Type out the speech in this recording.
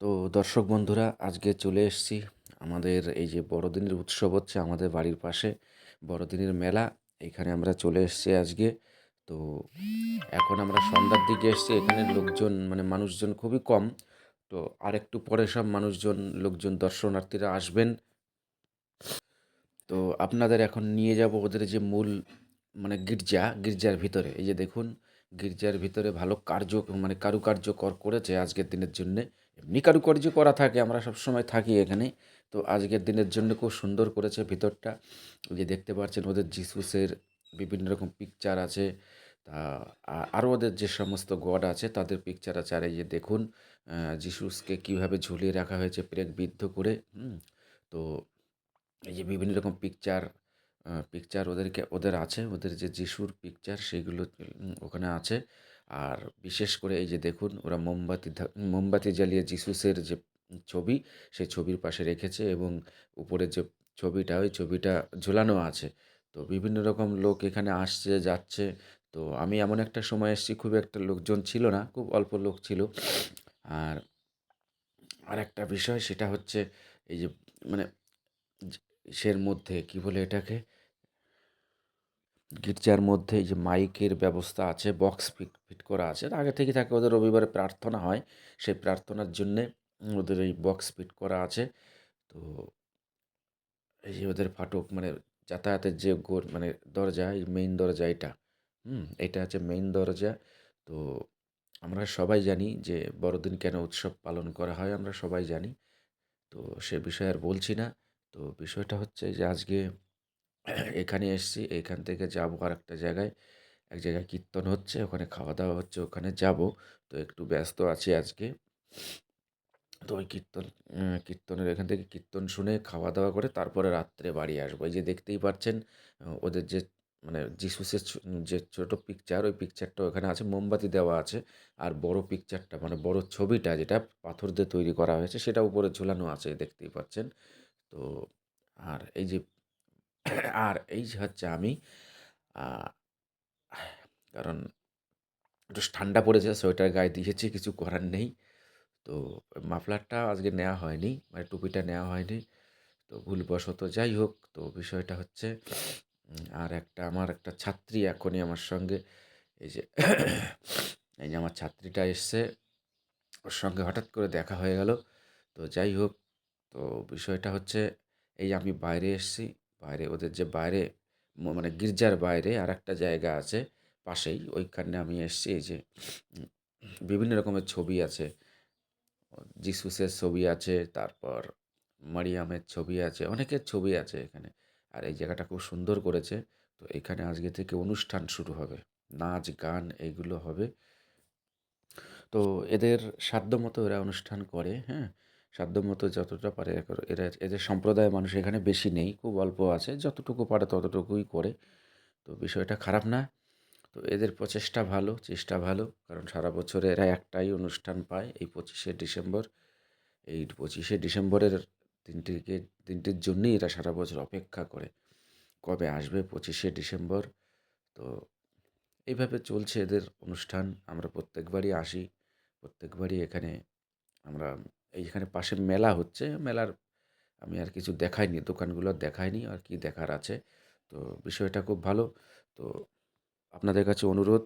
তো দর্শক বন্ধুরা, আজকে চলে এসেছি আমাদের এই যে বড়দিনের উৎসব হচ্ছে আমাদের বাড়ির পাশে, বড়দিনের মেলা। এখানে আমরা চলে এসেছি আজকে। তো এখন আমরা সন্ধ্যার দিকে এসেছি, এখানে লোকজন মানে মানুষজন খুবই কম। তো আরেকটু পরে সব মানুষজন, লোকজন দর্শনার্থীরা আসবেন। তো আপনাদের এখন নিয়ে যাব ওদের যে মূল মানে গির্জা, গির্জার ভিতরে। এই যে দেখুন গির্জার ভিতরে ভালো কার্য মানে কারুকার্য কর করেছে আজকের দিনের জন্যে। এমনি কারুকার্য করা থাকে, আমরা সব সময় থাকি এখানে। তো আজকের দিনের জন্য খুব সুন্দর করেছে ভিতরটা। যে দেখতে পাচ্ছেন, ওদের জিসুসের বিভিন্ন রকম পিকচার আছে। তা আরও ওদের যে সমস্ত গড আছে, তাদের পিকচার আছে। আর এই যে দেখুন জিসুসকে কীভাবে ঝুলিয়ে রাখা হয়েছে প্রেক বিদ্ধ করে তো এই যে বিভিন্ন রকম পিকচার পিকচার ওদেরকে, ওদের আছে, ওদের যে যিশুর পিকচার সেগুলো ওখানে আছে। আর বিশেষ করে এই যে দেখুন, ওরা মোমবাতি মোমবাতি জ্বালিয়ে যিশুসের যে ছবি, সেই ছবির পাশে রেখেছে এবং উপরে যে ছবিটা, ওই ছবিটা ঝোলানো আছে। তো বিভিন্ন রকম লোক এখানে আসছে, যাচ্ছে। তো আমি এমন একটা সময় এসেছি, খুব একটা লোকজন ছিল না, খুব অল্প লোক ছিল। আর আর একটা বিষয়, সেটা হচ্ছে এই যে মানে ইসের মধ্যে, কি বলে এটাকে? গির্জার মধ্যে যে মাইকের ব্যবস্থা আছে, বক্স ফিট ফিট করা আছে। আগে থেকে থাকে ওদের রবিবারে প্রার্থনা হয়, সেই প্রার্থনার জন্যে ওদের এই বক্স ফিট করা আছে। তো এই যে ওদের ফাটক মানে যাতায়াতের যে গোর মানে দরজা, এই মেইন দরজা এটা, হুম, এটা হচ্ছে মেইন দরজা। তো আমরা সবাই জানি যে বড়দিন কেন উৎসব পালন করা হয়, আমরা সবাই জানি। তো সে বিষয়ে আর বলছি না। তো বিষয়টা হচ্ছে যে আজকে এখানে এসেছি, এখান থেকে যাব আর একটা জায়গায়। এক জায়গায় কীর্তন হচ্ছে, ওখানে খাওয়া দাওয়া হচ্ছে, ওখানে যাব। তো একটু ব্যস্ত আছি আজকে। তো ওই কীর্তন কীর্তনের, এখান থেকে কীর্তন শুনে খাওয়া দাওয়া করে তারপরে রাত্রে বাড়ি আসব। এই যে দেখতেই পাচ্ছেন ওদের যে মানে যিশুসের যে ছোটো পিকচার ওই পিকচারটা ওখানে আছে, মোমবাতি দেওয়া আছে। আর বড় পিকচারটা মানে বড় ছবিটা যেটা পাথর দিয়ে তৈরি করা হয়েছে, সেটা উপরে ঝুলানো আছে, দেখতেই পাচ্ছেন। তো আর এই যে, আর এই যে হচ্ছে আমি কারণ একটু ঠান্ডা পড়েছে, সোয়েটার গায়ে দিয়েছি, কিছু করার নেই। তো মাফলারটা আজকে নেওয়া হয়নি মানে টুপিটা নেওয়া হয়নি। তো ভুলবশত যাই হোক, তো বিষয়টা হচ্ছে, আর একটা আমার একটা ছাত্রী এখনই আমার সঙ্গে, এই যে এই যে আমার ছাত্রীটা এসছে, ওর সঙ্গে হঠাৎ করে দেখা হয়ে গেল। তো যাই হোক তো বিষয়টা হচ্ছে এই আমি বাইরে এসেছি, বাইরে ওদের যে বাইরে মানে গির্জার বাইরে আর একটা জায়গা আছে পাশেই, ওইখানে আমি এসেছি, এই যে বিভিন্ন রকমের ছবি আছে। জিসুসের ছবি আছে, তারপর মারিয়ামের ছবি আছে, অনেকের ছবি আছে এখানে। আর এই জায়গাটা খুব সুন্দর করেছে। তো এখানে আজকে থেকে অনুষ্ঠান শুরু হবে, নাচ, গান এইগুলো হবে। তো এদের সাধ্য মতো এরা অনুষ্ঠান করে হ্যাঁ? সাধ্যমতো যতটা পারে এরা এদের সম্প্রদায়ের মানুষ এখানে বেশি নেই, খুব অল্প আছে, যতটুকু পারে ততটুকুই করে। তো বিষয়টা খারাপ না। তো এদের প্রচেষ্টা ভালো, চেষ্টা ভালো, কারণ সারা বছর এরা একটাই অনুষ্ঠান পায় এই পঁচিশে ডিসেম্বর। এই পঁচিশে ডিসেম্বরের দিনটিকে দিনটির জন্যই এরা সারা বছর অপেক্ষা করে। কবে আসবে পঁচিশে ডিসেম্বর? তো এইভাবে চলছে এদের অনুষ্ঠান। আমরা প্রত্যেকবারই আসি, প্রত্যেকবারই এখানে আমরা এইখানে পাশে মেলা হচ্ছে, মেলার আমি আর কিছু দেখাইনি, দোকানগুলো দেখাইনি আর কি দেখার আছে। তো বিষয়টা খুব ভালো। তো আপনাদের কাছে অনুরোধ